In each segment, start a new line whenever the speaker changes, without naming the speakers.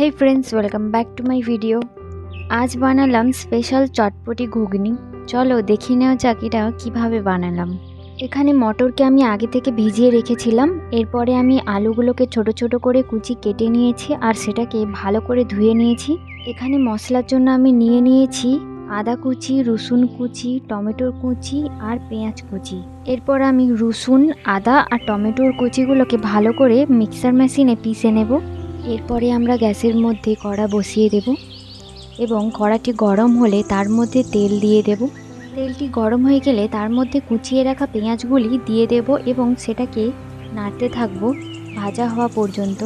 Hey friends welcome back to my video আজ বানালাম special চটপটি ঘুগনি। চলো দেখে নেওয়া যাক এটা কীভাবে বানালাম। এখানে মটরকে আমি আগে থেকে ভিজিয়ে রেখেছিলাম। এরপরে আমি আলুগুলোকে ছোট ছোট করে কুচি কেটে নিয়েছি আর সেটাকে ভালো করে ধুয়ে নিয়েছি। এখানে মশলার জন্য আমি নিয়ে নিয়েছি আদা কুচি, রসুন কুচি, টমেটোর কুচি আর পেঁয়াজ কুচি। এরপর আমি রসুন, আদা আর টমেটোর কুচিগুলোকে ভালো করে মিক্সার মেশিনে পিষে নেব। এরপরে আমরা গ্যাসের মধ্যে কড়া বসিয়ে দেব এবং কড়াটি গরম হলে তার মধ্যে তেল দিয়ে দেব। তেলটি গরম হয়ে গেলে তার মধ্যে কুচিয়ে রাখা পেঁয়াজগুলি দিয়ে দেব এবং সেটাকে নাড়তে থাকব ভাজা হওয়া পর্যন্ত।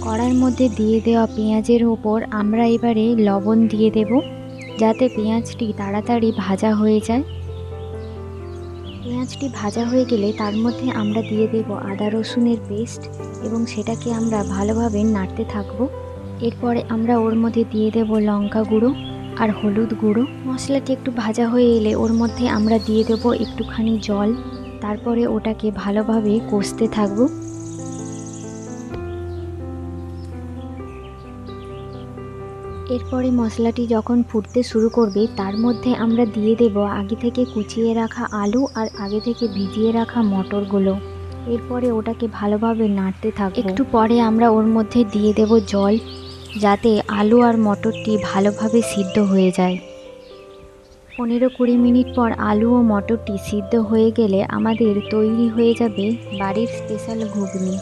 কড়ার মধ্যে দিয়ে দেওয়া পেঁয়াজের ওপর আমরা এবারে লবণ দিয়ে দেব যাতে পেঁয়াজটি তাড়াতাড়ি ভাজা হয়ে যায়। পেঁয়াজটি ভাজা হয়ে গেলে তার মধ্যে আমরা দিয়ে দেব আদা রসুনের পেস্ট এবং সেটাকে আমরা ভালোভাবে নাড়তে থাকব। এরপরে আমরা ওর মধ্যে দিয়ে দেব লঙ্কা গুঁড়ো আর হলুদ গুঁড়ো। মশলাটি একটু ভাজা হয়ে এলে ওর মধ্যে আমরা দিয়ে দেব একটুখানি জল। তারপরে ওটাকে ভালোভাবে কষতে থাকব। এরপরে মশলাটি যখন ফুটতে শুরু করবে, তার মধ্যে আমরা দিয়ে দেব আগে থেকে কুচিয়ে রাখা আলু আর আগে থেকে ভিজিয়ে রাখা মটরগুলো। এরপরে ওটাকে ভালোভাবে নাড়তে থাকব। একটু পরে আমরা ওর মধ্যে দিয়ে দেব জল, যাতে আলু আর মটরটি ভালোভাবে সিদ্ধ হয়ে যায়। পনেরো কুড়ি মিনিট পর আলু ও মটরটি সিদ্ধ হয়ে গেলে আমাদের তৈরি হয়ে যাবে বাড়ির স্পেশাল ঘুগনি।